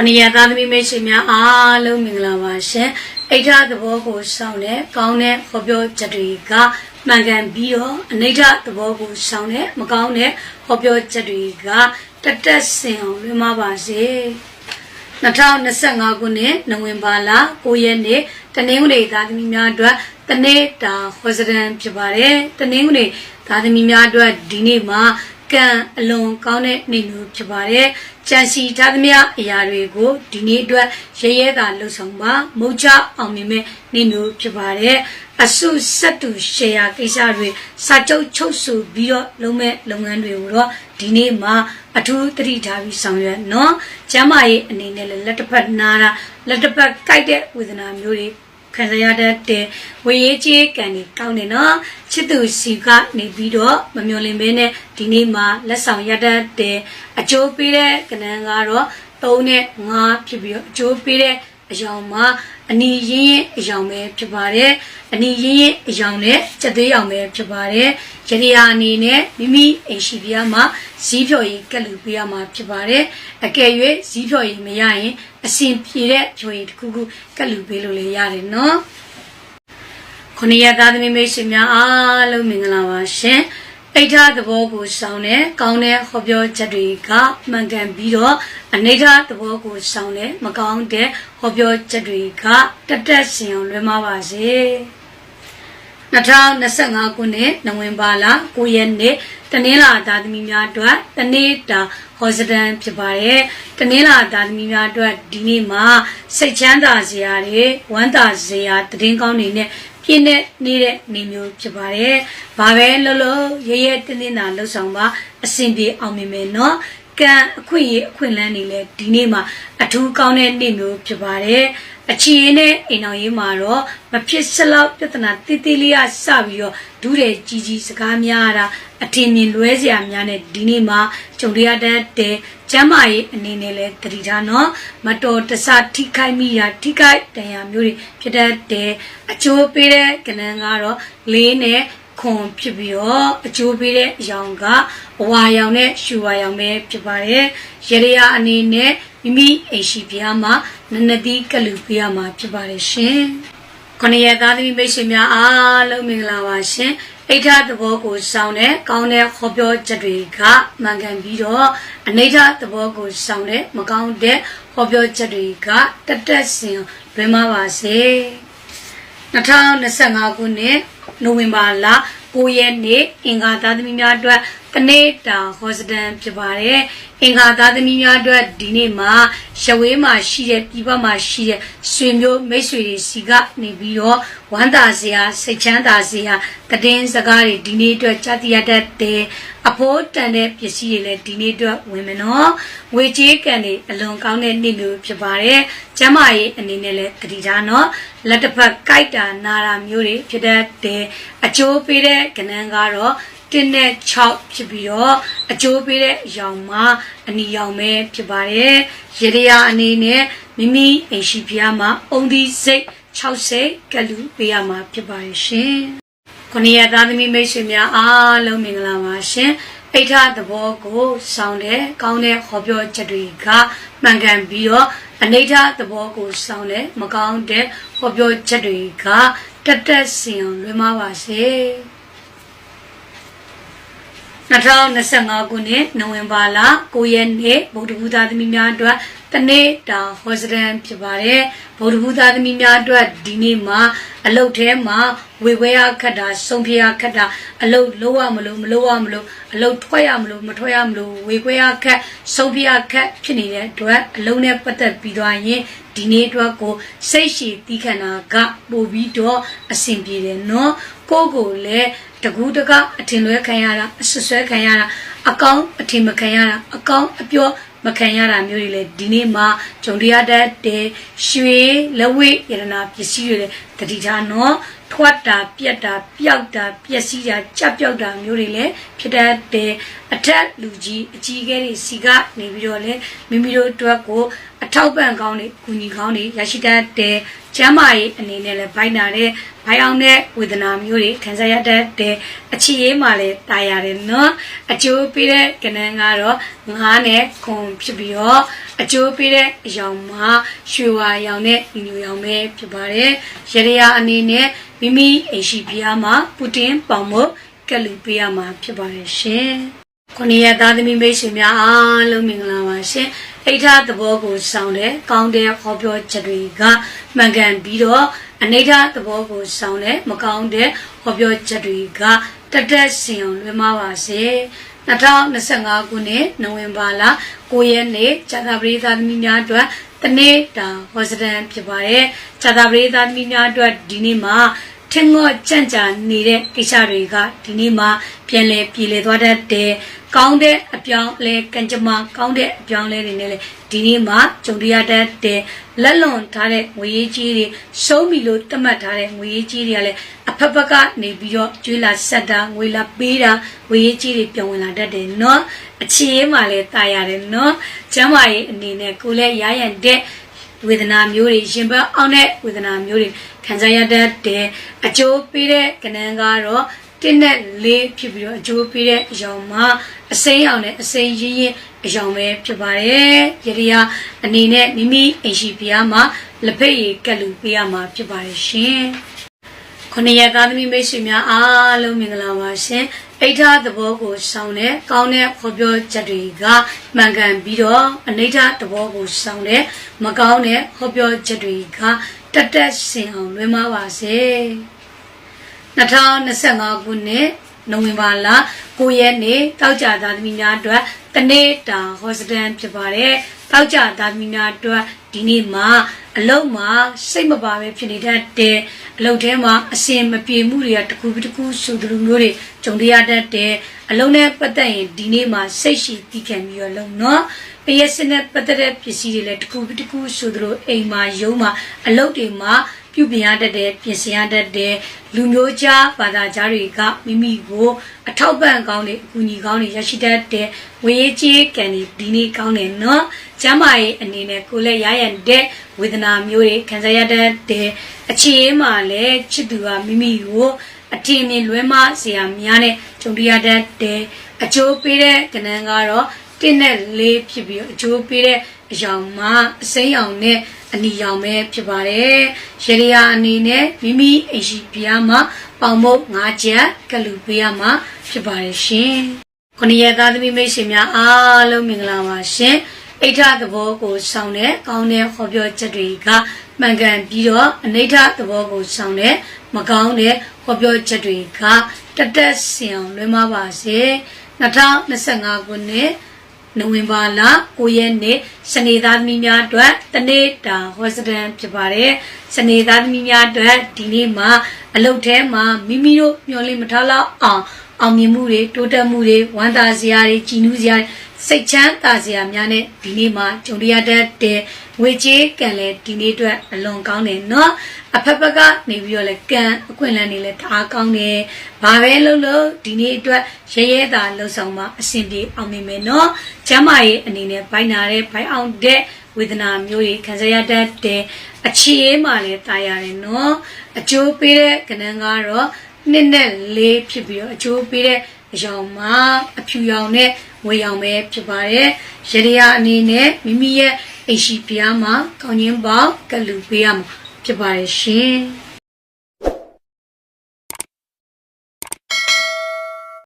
ခொနည်းသားသမီးမိတ်ဆွေများအားလုံးမင်္ဂလာပါရှင်အိဋ္ဌသဘောကိုစောင့်တဲ့ကောင်းတဲ့ဟောပြောချက်တွေကမှန်ကန်ပြီးတော့အနိဋ္ဌသဘောကိုစောင့်တဲ့မကောင်းတဲ့ဟောပြောချက်တွေကတတက်စင်အောင်လွှမ်းမပါစေ2025ခုနှစ်နိုဝင်ဘာလ9ရက်နေ့တနင်္ဂနွေသားသမီးများအတွက်တနေ့တာဟောစဒန်ဖြစ်ပါတယ်တနင်္ဂနွေသားသမီးများအတွက်ဒီနေ့မှာ ကံအလွန်ကောင်းတဲ့နေ့မျိုးဖြစ်ပါတယ်။ကြံစီထားသမျှအရာတွေကိုဒီနေ့အတွက်ရဲရဲသာလှုပ်ဆောင်ပါမုတ်ချအောင်မြင်မဲ့နေ့မျိုးဖြစ်ပါတယ်။အဆုဆက်တူရှယ်ယာကိစ္စတွေစာချုပ်ချုပ်ဆိုပြီးတော့လုပ်မဲ့လုပ်ငန်းတွေကိုတော့ဒီနေ့မှာအထူးသတိထားပြီးဆောင်ရွက်နော်။ကျမ်းမာရေးအနေနဲ့လည်းလက်တစ်ဖက်နားတာလက်တစ်ဖက်ကြိုက်တဲ့ဝေဒနာမျိုးတွေ ခံစားရတဲ့ဝေရေးကြီးကံတွေကောင်းတယ်နော်ချစ်သူစီကနေပြီးတော့မမျော်လင့်ဘဲနဲ့ဒီနေ့မှာလက်ဆောင်ရတဲ့အကျိုးပေးတဲ့ကဏ္ဍကတော့3နဲ့5ဖြစ်ပြီးတော့အကျိုးပေးတဲ့ အယောင်မှာအနီရင်းရင်အယောင်ပဲဖြစ်ပါတယ်အနီရင်းရင်အယောင်နဲ့စက်သေးအောင်ပဲဖြစ်ပါတယ်ရရယာအနေနဲ့မိမိအိမ်ရှိပြားမှာဇီးဖြော်ရည်ကက်လူပေးရမှာဖြစ်ပါတယ်အကယ်၍ဇီးဖြော်ရည်မရရင်အစဉ်ပြေတဲ့ဖြော်ရည်တစ်ခုခုကက်လူပေးလို့လည်းရတယ်နော်ခொနည်းရသားသမီးမိတ်ဆွေများအားလုံးမင်္ဂလာပါရှင်အိဋ္ဌသဘောကိုစောင်းတဲ့ကောင်းတဲ့ဟောပြောချက်တွေကမှန်ကန်ပြီးတော့ အနိဋ္ဌသဘောကိုစောင်းတဲ့မကောင်းတဲ့ဟောပြောချက်တွေကတက်တက်စင်အောင်လွှမ်းမပါစေ2025ခုနှစ်နိုဝင်ဘာလ9ရက်နေ့တနင်္လာသားသမီးများအတွက်တနေ့တာဟောစဒန်ဖြစ်ပါတယ်တနင်္လာသားသမီးများအတွက်ဒီနေ့မှာစိတ်ချမ်းသာစရာတွေဝမ်းသာစရာတည်င်းကောင်းတွေနဲ့ပြည့်တဲ့နေတဲ့နေမျိုးဖြစ်ပါတယ်။ဘာပဲလို့လို့ရရဲတင်းတင်းသာလှုပ်ဆောင်ပါအဆင်ပြေအောင်မြင်မယ်နော်။ ကံအခွင့်အရေးအခွင့်အလန်းတွေလည်းဒီနေ့မှာအထူးကောင်းတဲ့နေ့မျိုးဖြစ်ပါတယ်။အချီရင်နဲ့အိမ်တော်ရေးမှာတော့မဖြစ်စလောက်ပြဿနာတိတိလေးရစပြီးတော့ဒူးတယ်ကြီးကြီးစကားများတာအထင်မြင်လွဲစရာများနဲ့ဒီနေ့မှာကြုံရတဲ့တဲ့ကျမ်းမာရေးအနေနဲ့လဲတတိထားနော်မတော်တဆထိခိုက်မိတာထိခိုက်တန်ရာမျိုးတွေဖြစ်တတ်တဲ့အကျိုးပေးတဲ့ကဏ္ဍကတော့လေးနဲ့ ခွန်ဖြစ်ပြီးတော့အကျိုးပေးတဲ့အယောင်ကအဝါရောင်နဲ့ရှူဝါရောင်ပဲဖြစ်ပါတယ်ရရရအနေနဲ့မိမိအိမ်ရှိပြားမှာနနသီးကလူပြရမှာဖြစ်ပါတယ်ရှင်ခொနရသားသမီးမိတ်ဆွေများအားလုံးမင်္ဂလာပါရှင်အိဋ္ဌသဘောကိုစောင်းတဲ့ကောင်းတဲ့ဟောပြောချက်တွေကမှန်ကန်ပြီးတော့အနိဋ္ဌသဘောကိုစောင်းတဲ့မကောင်းတဲ့ဟောပြောချက်တွေကတက်တက်စင်လွင်မပါစေ 2025ခုနှစ်နိုဝင်ဘာလ9ရက်နေ့အင်္ဂါသားသမီးများအတွက် တနေ့တာဟောစတန်ဖြစ်ပါတယ်အင်္ဂါသားသမီးများအတွက်ဒီနေ့မှာရဝေးမှာရှိတဲ့ပြည်ပမှာရှိတဲ့ဆွေမျိုးမိတ်ဆွေတွေစီကနေပြီးတော့ဝမ်းသာစရာစိတ်ချမ်းသာစရာတည်င်းစကားတွေဒီနေ့အတွက်ကြားသိရတတ်တယ်အဖို့တန်တဲ့ပစ္စည်းတွေလည်းဒီနေ့အတွက်ဝင်မယ်နော်ငွေကြေးကံတွေအလွန်ကောင်းတဲ့နေ့မျိုးဖြစ်ပါတယ်ကျမ်းမာရေးအနေနဲ့လည်းတတိထားနော်လက်တစ်ဖက်ကြိုက်တာနာတာမျိုးတွေဖြစ်တတ်တယ်အကျိုးပေးတဲ့ကဏ္ဍကတော့ တင်းနဲ့6ဖြစ်ပြီးတော့အကျိုးပေးတဲ့အယောင်မှာအနီရောင်ပဲဖြစ်ပါတယ်ရရရအနေနဲ့မိမိအိမ်ရှိဖျားမှာအုံဒီစိတ်60ကလူပေးရမှာဖြစ်ပါတယ်ရှင်ခொနည်းသားသမီးမိတ်ဆွေများအားလုံးမင်္ဂလာပါရှင်အိဋ္ဌသဘောကိုစောင်းတဲ့ကောင်းတဲ့ဟောပြောချက်တွေကမှန်ကန်ပြီးတော့အနိဋ္ဌသဘောကိုစောင်းတဲ့မကောင်းတဲ့ဟောပြောချက်တွေကတက်တက်စင်အောင်လွှမ်းမပါစေ 2025ခုနှစ်နိုဝင်ဘာလ9ရက်နေ့ဗုဒ္ဓဘုရားသမီးများအတွက်တနေ့တာဟောစဒန်ဖြစ်ပါတယ်ဗုဒ္ဓဘုရားသမီးများအတွက်ဒီနေ့မှာအလုတ်ထဲမှာဝေဝဲရခတ်တာဆုံးဖြရခတ်တာအလုတ်လုံးဝမလို့မလို့ရမလို့အလုတ်ထွက်ရမလို့မထွက်ရမလို့ဝေခွဲရခတ်ဆုံးဖြရခတ်ဖြစ်နေတဲ့အတွက်အလုံးနဲ့ပတ်သက်ပြီးသွားရင်ဒီနေ့အတွက်ကိုစိတ်ရှည်တီးခန္ဓာကပို့ပြီးတော့အဆင်ပြေတယ်နော်ကိုယ့်ကိုလည်း တကူးတကအထင်လွဲခံရတာအဆွဆွဲခံရတာအကောင်းအထင်မခံရတာအကောင်းအပြောမခံရတာမျိုးတွေလည်းဒီနေ့မှာဂျုံတရားတတ်တဲ့ရွှေလက်ဝိရတနာပစ္စည်းတွေလည်းတတိထားနော်ထွက်တာပြက်တာပျောက်တာပျက်စီးတာကြက်ပျောက်တာမျိုးတွေလည်းဖြစ်တတ်တဲ့အထက်လူကြီးအကြီးကဲတွေစီကနေပြီးတော့လည်းမိမိတို့အတွက်ကိုအထောက်ပံ့ကောင်းတွေ၊ကူညီကောင်းတွေရရှိတတ်တဲ့ ကျမ်းမာရေးအနေနဲ့လည်းဘိုက်နာတဲ့ဘိုင်အောင်တဲ့ဝေဒနာမျိုးတွေခံစားရတတ်တဲ့အခြေရေးမှလည်းတာရတယ်နော်အကျိုးပေးတဲ့ကဏ္ဍကတော့ငါးနဲ့ခွန်ဖြစ်ပြီးတော့အကျိုးပေးတဲ့အယောင်မှာရွှေဝါရောင်နဲ့ညီညွတ်ရောင်ပဲဖြစ်ပါတယ်ရရရအနေနဲ့မိမိအိမ်ရှိဖျားမှာပူတင်ပေါင်ဖို့ကလူပေးရမှာဖြစ်ပါတယ်ရှင်ခொနည်းရသားသမီးမိတ်ဆွေများအားလုံးမင်္ဂလာပါရှင် အိဋ္ဌသဘောကိုစောင့်တဲ့ကောင်းတဲ့ဟောပြောချက်တွေကမှန်ကန်ပြီးတော့အနိဋ္ဌသဘောကိုစောင့်တဲ့မကောင်းတဲ့ဟောပြောချက်တွေကတတက်စင်အောင်လွှဲမပါစေ2025ခုနှစ်နိုဝင်ဘာလ9ရက်နေ့ဇာတာပရိသတ်သမီးများအတွက်တနေ့တာဟောစတန်ဖြစ်ပါတယ်ဇာတာပရိသတ်သမီးများအတွက်ဒီနေ့မှာ ထင်ငေါ့ကြံ့ကြာနေတဲ့ကိစ္စတွေကဒီနေ့မှာပြန်လဲပြည်လဲသွားတတ်တယ်။ကောင်းတဲ့အပြောင်းလဲကံကြမ္မာကောင်းတဲ့အပြောင်းလဲတွေနဲ့လေဒီနေ့မှာကြုံရတတ်တယ်။လက်လွန်ထားတဲ့ငွေရေးကြီးတွေရှုံးပြီလို့သတ်မှတ်ထားတဲ့ငွေရေးကြီးတွေကလည်းအဖက်ဖက်ကနေပြီးတော့ကျွေးလာဆက်တာငွေလာပေးတာငွေရေးကြီးတွေပြောင်းဝင်လာတတ်တယ်နော်။အခြေရေးမှာလည်းတာရတယ်နော်။ကျမ်းမာရေးအနေနဲ့ကိုယ်လည်းရရန်တဲ့ဝေဒနာမျိုးတွေရှင်ဘတ်အောင်တဲ့ဝေဒနာမျိုးတွေ ခံစားရတတ်တယ်အကျိုးပေးတဲ့ကဏ္ဍကတော့တင်းနဲ့လေးဖြစ်ပြီးတော့အကျိုးပေးတဲ့အယောင်မှာအစိမ်းအောင်နဲ့အစိမ်းရင်းရင်းအယောင်ပဲဖြစ်ပါတယ်ရရအနေနဲ့မိမိအိမ်ရှိဖျားမှာလက်ဖက်ရည်ကက်လူပေးရမှာဖြစ်ပါတယ်ရှင်ခொနည်းသားသမီးမိတ်ဆွေများအားလုံးမင်္ဂလာပါရှင်အိဋ္ဌသဘောကိုစောင်းတဲ့ကောင်းတဲ့ခေါ်ပြောချက်တွေကမှန်ကန်ပြီးတော့အနိဋ္ဌသဘောကိုစောင်းတဲ့မကောင်းတဲ့ခေါ်ပြောချက်တွေက တက်တက်စင်အောင်လွှဲမပါစေ2025ခုနှစ်နိုဝင်ဘာလ9ရက်နေ့တောက်ကြသားသမီးများအတွက်တနေ့တာဟောစတန်ဖြစ်ပါတယ်တောက်ကြသားသမီးများအတွက် ဒီနေ့မှာအလုတ်မှာစိတ်မပါပဲဖြစ်နေတတ်တဲ့အလုတ်ထဲမှာအစင်မပြေမှုတွေကတစ်ခုပြီးတစ်ခုဆိုသလိုမျိုးတွေကြုံရတတ်တဲ့အလုံးနဲ့ပတ်သက်ရင်ဒီနေ့မှာစိတ်ရှိတီးခံပြီးတော့လုံနော်ပရက်စနဲ့ပတ်သက်တဲ့ပစ္စည်းတွေလည်းတစ်ခုပြီးတစ်ခုဆိုသလိုအိမ်မှာရုံးမှာအလုတ်တွေမှာ ပြုပြင်ရတတ်တဲ့ပြင်ဆင်ရတတ်တဲ့လူမျိုးကြားဘာသာကြားတွေကမိမိကိုအထောက်ပံ့ကောင်းတဲ့အကူအညီကောင်းတွေရရှိတတ်တဲ့ဝေးကြီးကံဒီဒီနေ့ကောင်းတယ်နော်ကျမ်းမာရေးအနေနဲ့ကိုယ်လည်းရရန်တဲ့ဝေဒနာမျိုးတွေခံစားရတတ်တဲ့အခြေအေးမှာလည်းချစ်သူကမိမိကိုအထင်မြင်လွဲမစရာများနဲ့ကြုံရတတ်တဲ့အကျိုးပေးတဲ့ကဏ္ဍကတော့တင်းနဲ့လေးဖြစ်ပြီးအကျိုးပေးတဲ့အယောင်မှာအစိမ်းရောင်နဲ့ အနီရောင်ပဲဖြစ်ပါတယ်။ရေရီယာအနေနဲ့မိမိအိမ်ရှိပြားမှာပေါင်မုတ်၅ချက်ကလူပေးရမှာဖြစ်ပါတယ်ရှင်။ခொနည်းသားသမီးမိတ်ဆွေများအားလုံးမင်္ဂလာပါရှင်။အိဋ္ဌသဘောကိုစောင့်တဲ့ကောင်းတဲ့ဟောပြောချက်တွေကမှန်ကန်ပြီးတော့အနိဋ္ဌသဘောကိုစောင့်တဲ့မကောင်းတဲ့ဟောပြောချက်တွေကတတက်စင်အောင်လွှဲမပါစေ။2025ခုနှစ် နိုဝင်ဘာလ9ရက်နေ့စနေသားသမီးများအတွက်တနေ့တာဟောစတန်ဖြစ်ပါတယ်။စနေသားသမီးများအတွက်ဒီနေ့မှာအလုပ်ထဲမှာမိမိတို့မျှော်လင့်မထားလောက်အောင်အောင်မြင်မှုတွေတိုးတက်မှုတွေဝမ်းသာစရာတွေကြည်နူးစရာစိတ်ချမ်းသာစရာများနဲ့ဒီနေ့မှာကြုံရတတ်တဲ့ငွေကြေးကံလဲဒီနေ့အတွက်အလွန်ကောင်းတယ်နော်အဖက်ဖက်ကနေပြီးတော့လဲကံအခွင့်အလမ်းတွေလဲတအားကောင်းတယ်ဘာပဲလုပ်လို့ဒီနေ့အတွက်ရဲရဲတာလှုပ်ဆောင်မှအဆင်ပြေအောင်မြင်မယ်နော် ကျမ်းမာရေးအနေနဲ့ဘိုင်နာတဲ့ဘိုင်အောင်တဲ့ဝေဒနာမျိုးတွေခံစားရတတ်တဲ့အခြေအေးမှလည်းတာရတယ်နော်အကျိုးပေးတဲ့ကဏ္ဍကတော့နှစ်နဲ့လေးဖြစ်ပြီးတော့အကျိုးပေးတဲ့အရောင်မှာအဖြူရောင်နဲ့ငွေရောင်ပဲဖြစ်ပါတယ်ရရယာအနေနဲ့မိမိရဲ့အိမ်ရှိပြားမှာကောင်းချင်းပေါင်းကလူပေးရမှာဖြစ်ပါတယ်ရှင်